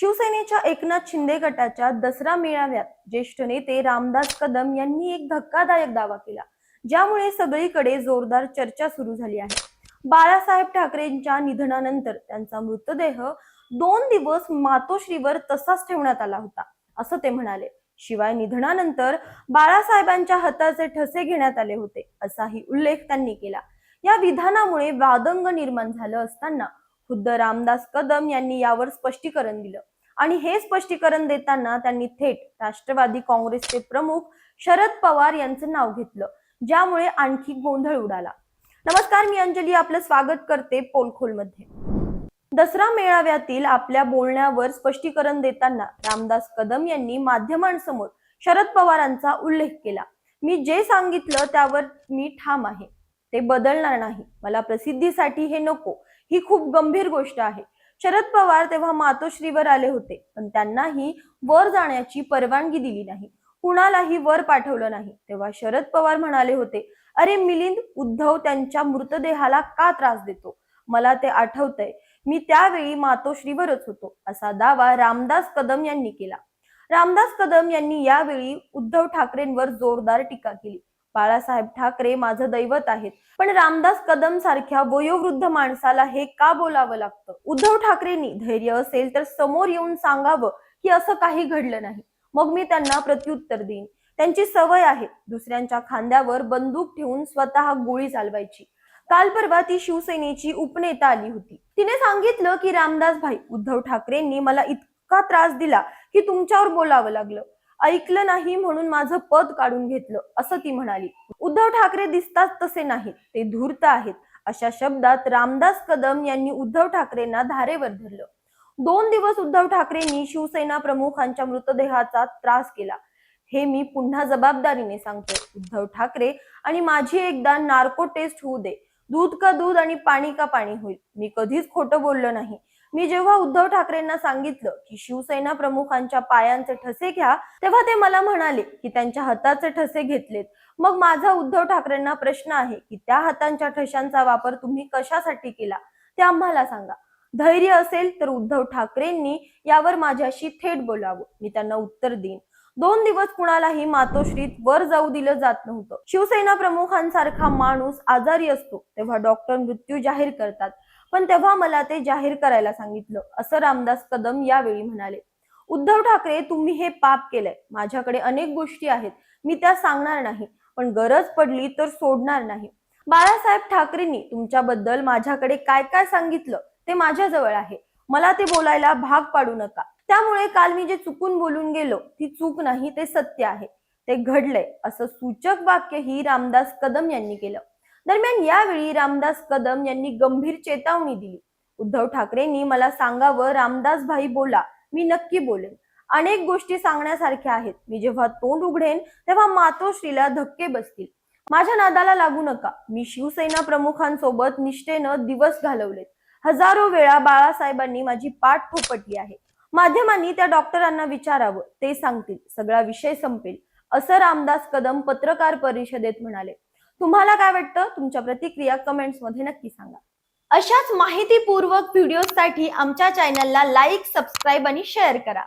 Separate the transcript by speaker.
Speaker 1: शिवसेनेच्या एकनाथ शिंदे गटाच्या दसरा मेळाव्यात ज्येष्ठ नेते रामदास कदम यांनी एक धक्कादायक दावा केला ज्यामुळे सगळीकडे जोरदार चर्चा सुरू झाली आहे. बाळासाहेब ठाकरेंच्या निधनानंतर त्यांचा मृतदेह दोन दिवस मातोश्रीवर तसाच ठेवण्यात आला होता असं ते म्हणाले. शिवाय निधनानंतर बाळासाहेबांच्या हाताचे ठसे घेण्यात आले होते असाही उल्लेख त्यांनी केला. या विधानामुळे वादंग निर्माण झालं असताना खुद्द रामदास कदम यांनी यावर स्पष्टीकरण दिलं. आणि हे स्पष्टीकरण देताना त्यांनी थेट राष्ट्रवादी काँग्रेसचे प्रमुख शरद पवार यांचं नाव घेतलं ज्यामुळे आणखी गोंधळ उडाला. नमस्कार मी अंजली आपलं स्वागत करते पोलखोलमध्ये. दसरा मेळाव्यातील आपल्या बोलण्यावर स्पष्टीकरण देताना रामदास कदम यांनी माध्यमांसमोर शरद पवारांचा उल्लेख केला. मी जे सांगितलं त्यावर मी ठाम आहे. ते बदलणार नाही. मला प्रसिद्धीसाठी हे नको. ही खूप गंभीर गोष्ट आहे. शरद पवार तेव्हा मातोश्रीवर आले होते. पण त्यांनाही वर जाण्याची परवानगी दिली नाही. कुणालाही वर पाठवलं नाही. तेव्हा शरद पवार म्हणाले होते अरे मिलिंद उद्धव त्यांच्या मृतदेहाला का त्रास देतो? मला ते आठवतंय. मी त्यावेळी मातोश्रीवरच होतो. असा दावा रामदास कदम यांनी केला. रामदास कदम यांनी यावेळी उद्धव ठाकरेंवर जोरदार टीका केली. बाळासाहेब ठाकरे माझं दैवत आहेत. पण रामदास कदम सारख्या वयोवृद्ध माणसाला हे का बोलावं लागतं? उद्धव ठाकरेंनी धैर्य असेल तर समोर येऊन सांगावं की असं काही घडलं नाही. मग मी त्यांना प्रत्युत्तर देईन. त्यांची सवय आहे दुसऱ्यांच्या खांद्यावर बंदूक ठेवून स्वतः गोळी चालवायची. काल परवा ती शिवसेनेची उपनेता आली होती. तिने सांगितलं की रामदास भाई उद्धव ठाकरेंनी मला इतका त्रास दिला की तुमच्यावर बोलावं लागलं. ऐकलं नाही म्हणून माझं पद काढून घेतलं असं ती म्हणाली. उद्धव ठाकरे दिसतात तसे नाहीत ते धूर्त आहेत. अशा शब्दात रामदास कदम यांनी उद्धव ठाकरेंना धारेवर धरलं. दोन दिवस उद्धव ठाकरेंनी शिवसेना प्रमुखांच्या मृतदेहाचा त्रास केला. हे मी पुन्हा जबाबदारीने सांगतो. उद्धव ठाकरे आणि माझी एकदा नार्को टेस्ट होऊ दे. दूध का दूध आणि पाणी का पाणी होईल. मी कधीच खोटं बोललो नाही. मी जेव्हा उद्धव ठाकरेंना सांगितलं की शिवसेना प्रमुखांच्या पायांचे ठसे घ्या तेव्हा ते मला म्हणाले की त्यांच्या हाताचे ठसे घेतलेत. मग माझा उद्धव ठाकरेंना प्रश्न आहे की त्या हातांच्या ठशांचा वापर तुम्ही कशासाठी केला? ते आम्हाला सांगा. धैर्य असेल तर उद्धव ठाकरेंनी यावर माझ्याशी थेट बोलावं. मी त्यांना उत्तर देईन. दोन दिवस कुणालाही मातोश्रीत वर जाऊ दिलं जात नव्हतं. शिवसेना प्रमुखांसारखा माणूस आजारी असतो तेव्हा डॉक्टर मृत्यू जाहीर करतात. पण तेव्हा मला ते जाहीर करायला सांगितलं. असं रामदास कदम यावेळी म्हणाले उद्धव ठाकरे तुम्ही हे पाप केलंय. माझ्याकडे अनेक गोष्टी आहेत. मी त्या सांगणार नाही. पण गरज पडली तर सोडणार नाही. बाळासाहेब ठाकरेंनी तुमच्याबद्दल माझ्याकडे काय काय सांगितलं ते माझ्याजवळ आहे. मला ते बोलायला भाग पाडू नका. त्यामुळे काल मी जे चुकून बोलून गेलो ती चूक नाही ते सत्य आहे. ते घडलंय. असं सूचक वाक्यही रामदास कदम यांनी केलं. दरम्यान यावेळी रामदास कदम यांनी गंभीर चेतावणी दिली. उद्धव ठाकरेंनी मला सांगावं रामदास भाई बोला मी नक्की बोलेन. अनेक गोष्टी सांगण्यासारख्या आहेत. मी जेव्हा तोंड उघडेन तेव्हा मातोश्रीला धक्के बसतील. माझ्या नादाला लागू नका. मी शिवसेना प्रमुखांसोबत निष्ठेनं दिवस घालवलेत. हजारो वेळा बाळासाहेबांनी माझी पाठ थोपटली आहे. माध्यमांनी त्या डॉक्टरांना विचारावं. ते सांगतील सगळा विषय संपेल असं रामदास कदम पत्रकार परिषदेत म्हणाले. तुम्हाला काय वाटतं? तुमच्या प्रतिक्रिया कमेंट्समध्ये नक्की सांगा. अशाच माहितीपूर्वक व्हिडिओसाठी आमच्या चॅनलला लाईक सबस्क्राईब आणि शेअर करा.